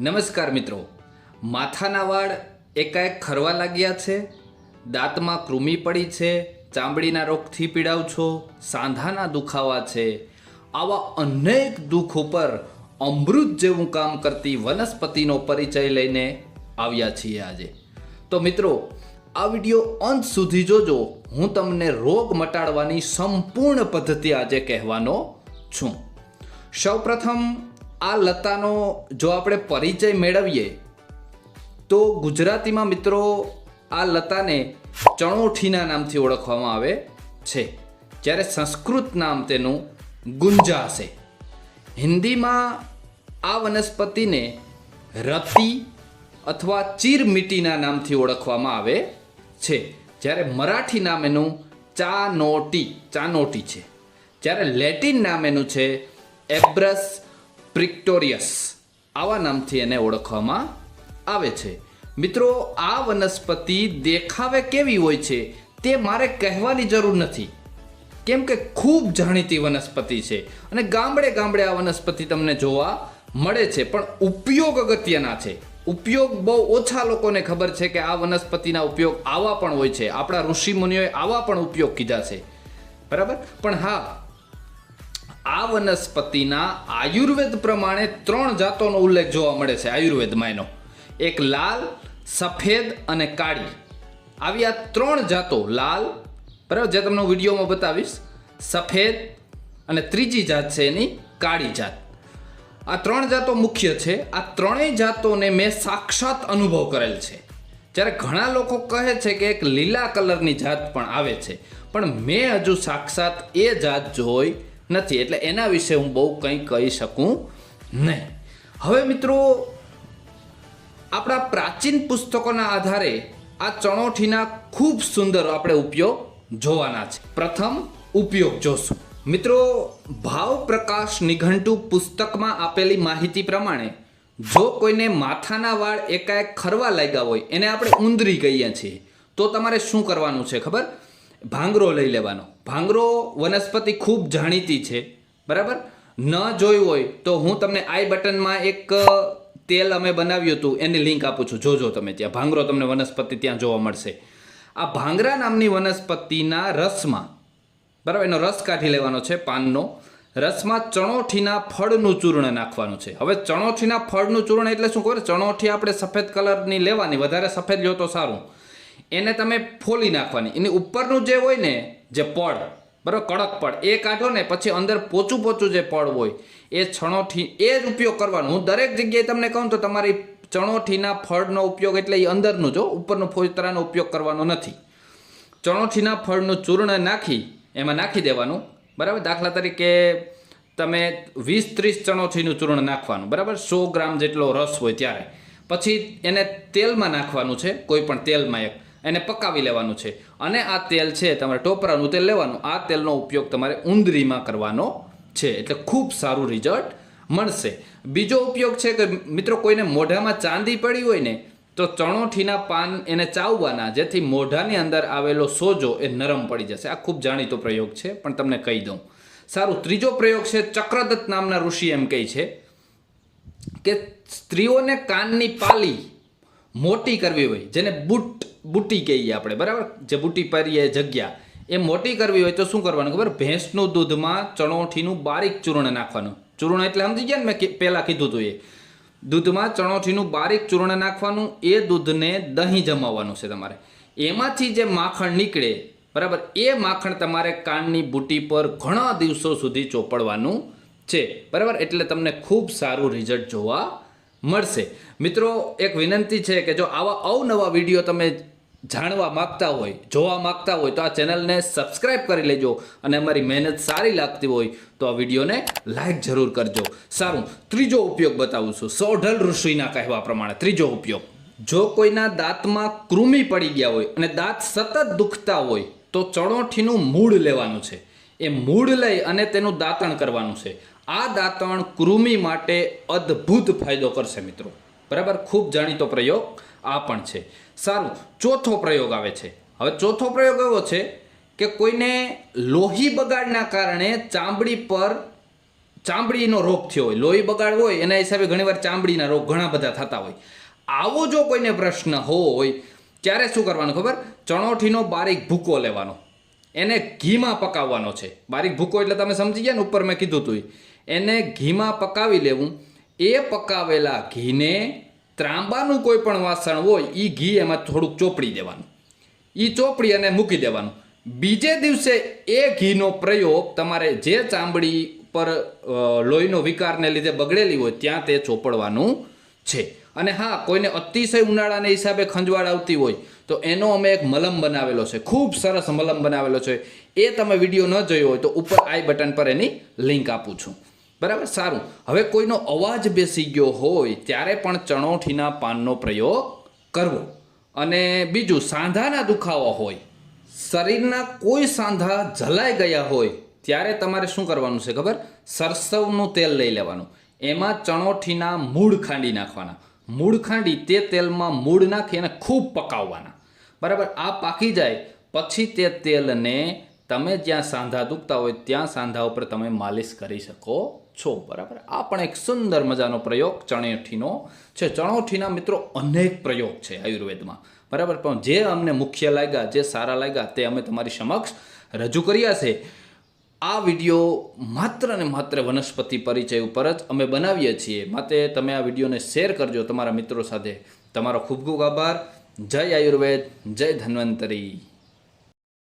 નમસ્કાર મિત્રો. માથાના વાળ એકાએક ખરવા લાગ્યા છે. દાંતમાં કૃમિ પડી છે. ચામડીના રોગથી પીડાવ છો. સાંધાના દુખાવા છે. આવા અનેક દુઃખ ઉપર અમૃત જેવું કામ કરતી વનસ્પતિનો પરિચય લઈને આવ્યા છીએ આજે. તો મિત્રો, આ વીડિયો અંત સુધી જોજો. હું તમને રોગ મટાડવાની સંપૂર્ણ પદ્ધતિ આજે કહેવાનો છું. સૌપ્રથમ આ લતાનો જો આપણે પરિચય મેળવીએ, તો ગુજરાતીમાં મિત્રો આ લતાને ચણોઠીના નામથી ઓળખવામાં આવે છે. જ્યારે સંસ્કૃત નામ તેનું ગુંજા છે હિન્દીમાં આ વનસ્પતિને રતી અથવા ચીરમીટીના નામથી ઓળખવામાં આવે છે. જ્યારે મરાઠી નામ એનું ચાનોટી ચાનોટી છે. જ્યારે લેટિન નામ એનું છે એબ્રસ પ્રિક્ટોરિયસ. આવા નામથી એને ઓળખવામાં આવે છે. મિત્રો, આ વનસ્પતિ દેખાવે કેવી હોય છે તે મારે કહેવાની જરૂર નથી. કેમ કે ખૂબ જાણીતી વનસ્પતિ છે અને ગામડે ગામડે આ વનસ્પતિ તમને જોવા મળે છે, પણ ઉપયોગ અગત્યના છે. ઉપયોગ બહુ ઓછા લોકોને ખબર છે કે આ વનસ્પતિના ઉપયોગ આવા પણ હોય છે. આપણા ઋષિ મુનિઓએ આવા પણ ઉપયોગ કીધા છે. બરાબર? પણ હા આ વનસ્પતિના આયુર્વેદ પ્રમાણે ત્રણ જાતોનો ઉલ્લેખ જોવા મળે છે આયુર્વેદમાં એનો એક લાલ, સફેદ અને કાળી. આવી આ ત્રણ જાતો, લાલ, બરાબર, જે તમને વિડીયોમાં બતાવીશ, સફેદ અને ત્રીજી જાત છે એની કાળી જાત. આ ત્રણ જાતો મુખ્ય છે. આ ત્રણેય જાતોને મેં સાક્ષાત અનુભવ કરેલ છે. જ્યારે ઘણા લોકો કહે છે કે એક લીલા કલરની જાત પણ આવે છે. પણ મેં હજુ સાક્ષાત એ જાત જોઈ નથી. એટલે એના વિશે હું બહુ કંઈ કહી શકું નહીં. હવે મિત્રો, આપણા પ્રાચીન પુસ્તકોના આધારે આ ચણોઠીના ખૂબ સુંદર આપણે ઉપયોગ જોવાના છે. પ્રથમ ઉપયોગ જોશું. મિત્રો, ભાવ પ્રકાશ નિઘંટુ પુસ્તકમાં આપેલી માહિતી પ્રમાણે જો કોઈને માથાના વાળ એકાએક ખરવા લાગ્યા હોય, એને આપણે ઉંદરી કહીએ છીએ, તો તમારે શું કરવાનું છે ખબર? ભાંગરો લઈ લેવાનો. ભાંગરો વનસ્પતિ ખૂબ જાણીતી છે. બરાબર? ન જોયું હોય તો હું તમને આઈ બટનમાં એક તેલ અમે બનાવ્યું હતું. એની લિંક આપું છું. જોજો તમે ત્યાં. ભાંગરો તમને વનસ્પતિ ત્યાં જોવા મળશે. આ ભાંગરા નામની વનસ્પતિના રસમાં, બરાબર? એનો રસ કાઢી લેવાનો છે પાનનો. રસમાં ચણોઠીના ફળનું ચૂર્ણ નાખવાનું છે. હવે ચણોઠીના ફળનું ચૂર્ણ એટલે શું ખબર? ચણોઠી આપણે સફેદ કલરની લેવાની. વધારે સફેદ લ્યો તો સારું. એને તમે ફોલી નાખવાની. એની ઉપરનું જે હોય ને, જે પડ, બરાબર, કડક પડ, એ કાઢો ને, પછી અંદર પોચું પોચું જે પડ હોય, એ છણોઠી એ જ ઉપયોગ કરવાનો. હું દરેક જગ્યાએ તમને કહું તો તમારી ચણોઠીના ફળનો ઉપયોગ એટલે એ અંદરનું જો ઉપરનું ફોજતરાનો ઉપયોગ કરવાનો નથી. ચણોઠીના ફળનું ચૂર્ણ નાખી, એમાં નાખી દેવાનું, બરાબર? દાખલા તરીકે તમે વીસ ત્રીસ ચણોઠીનું ચૂર્ણ નાખવાનું, બરાબર? સો ગ્રામ જેટલો રસ હોય ત્યારે. પછી એને તેલમાં નાખવાનું છે, કોઈ પણ તેલમાં એક. એને પકાવી લેવાનું છે. અને આ તેલ છે તમારે ટોપરાનું તેલ લેવાનું. આ તેલનો ઉપયોગ તમારે ઉંદરીમાં કરવાનો છે. એટલે ખૂબ સારું રિઝલ્ટ મળશે. બીજો ઉપયોગ છે કે મિત્રો કોઈને મોઢામાં ચાંદી પડી હોય ને, તો ચણોઠીના પાન એને ચાવવાના, જેથી મોઢાની અંદર આવેલો સોજો એ નરમ પડી જશે. આ ખૂબ જાણીતો પ્રયોગ છે, પણ તમને કહી દઉં. સારું, ત્રીજો પ્રયોગ છે ચક્રદત્ત નામના ઋષિ એમ કહે છે કે સ્ત્રીઓને કાનની પાલી મોટી કરવી હોય, જેને બુટ, બુટી કહીએ આપણે, બરાબર? જે બુટી પહેરીએ જગ્યા, એ મોટી કરવી હોય તો શું કરવાનું ખબર? ભેંસનું દૂધમાં ચણોઠીનું બારીક ચૂર્ણ નાખવાનું. ચૂર્ણ એટલે સમજી ગયા ને મેં પહેલાં કીધું હતું એ. દૂધમાં ચણોઠીનું બારીક ચૂર્ણ નાખવાનું, એ દૂધને દહીં જમાવવાનું છે તમારે. એમાંથી જે માખણ નીકળે, બરાબર? એ માખણ તમારે કાનની બુટી પર ઘણા દિવસો સુધી ચોપડવાનું છે, બરાબર? એટલે તમને ખૂબ સારું રિઝલ્ટ જોવા મળશે. મિત્રો, એક વિનંતી છે કે જો આવા અવનવા વીડિયો તમે જાણવા માંગતા હોય, જોવા માંગતા હોય, તો આ ચેનલને સબસ્ક્રાઇબ કરી લેજો અને અમારી મહેનત સારી લાગતી હોય, તો આ વિડીયોને લાઈક જરૂર કરજો. સારું, ત્રીજો ઉપયોગ બતાવું છું. સોઢલ ઋષિના કહેવા પ્રમાણે ત્રીજો ઉપયોગ. જો કોઈના દાંતમાં કૃમિ પડી ગયા હોય અને દાંત સતત દુખતા હોય, તો ચણોઠીનું મૂળ લેવાનું છે. એ મૂળ લઈ અને તેનું દાંતણ કરવાનું છે. આ દાંતણ કૃમિ માટે અદ્ભુત ફાયદો કરશે મિત્રો. બરાબર? ખૂબ જાણીતો પ્રયોગ આ પણ છે. સારું, ચોથો પ્રયોગ આવે છે. હવે ચોથો પ્રયોગ એવો છે કે કોઈને લોહી બગાડના કારણે ચામડી પર ચામડીનો રોગ થયો હોય. લોહી બગાડ હોય, એના હિસાબે ઘણીવાર ચામડીના રોગ ઘણા બધા થતા હોય. આવો જો કોઈને પ્રશ્ન હોય, ત્યારે શું કરવાનું ખબર? ચણોઠીનો બારીક ભૂકો લેવાનો. એને ઘીમાં પકાવવાનો છે. બારીક ભૂકો એટલે તમે સમજી ગયા ને ઉપર મેં કીધું હતું એને ઘીમાં પકાવી લેવું. એ પકાવેલા ઘીને ત્રાંબાનું કોઈ પણ વાસણ હોય એ ઘી એમાં થોડુંક ચોપડી દેવાનું. એ ચોપડી અને મૂકી દેવાનું. બીજે દિવસે એ ઘીનો પ્રયોગ તમારે જે ચામડી પર લોહીનો વિકારને લીધે બગડેલી હોય, ત્યાં તે ચોપડવાનું છે. અને હા, કોઈને અતિશય ઉનાળાને હિસાબે ખંજવાળ આવતી હોય તો એનો અમે એક મલમ બનાવેલો છે. ખૂબ સરસ મલમ બનાવેલો છે. એ તમે વીડિયો ન જોયો હોય તો ઉપર આઈ બટન પર એની લિંક આપું છું. બરાબર? સારું. હવે કોઈનો અવાજ બેસી ગયો હોય ત્યારે પણ ચણોઠીના પાનનો પ્રયોગ કરવો. અને બીજું, સાંધાના દુખાવા હોય, શરીરના કોઈ સાંધા જલાઈ ગયા હોય ત્યારે તમારે શું કરવાનું છે ખબર? સરસવનું તેલ લઈ લેવાનું. એમાં ચણોઠીના મૂળ ખાંડી નાખવાના. મૂળ ખાંડી તે તેલમાં મૂળ નાખી અને ખૂબ પકાવવાના. બરાબર? આ પાકી જાય, પછી તે તેલને તમે જ્યાં સાંધા દુખતા હોય ત્યાં સાંધા ઉપર તમે માલિશ કરી શકો છો. બરાબર? આ પણ એક સુંદર મજાનો પ્રયોગ ચણોઠીનો છે. ચણોઠીના મિત્રો અનેક પ્રયોગ છે આયુર્વેદમાં. બરાબર? પણ જે અમને મુખ્ય લાગ્યા, જે સારા લાગ્યા તે અમે તમારી સમક્ષ રજૂ કર્યા છે. આ વીડિયો માત્ર ને માત્ર વનસ્પતિ પરિચય ઉપર જ અમે બનાવીએ છીએ. માટે તમે આ વિડીયોને શેર કરજો તમારા મિત્રો સાથે. તમારો ખૂબ ખૂબ આભાર. જય આયુર્વેદ, જય ધન્વંતરી.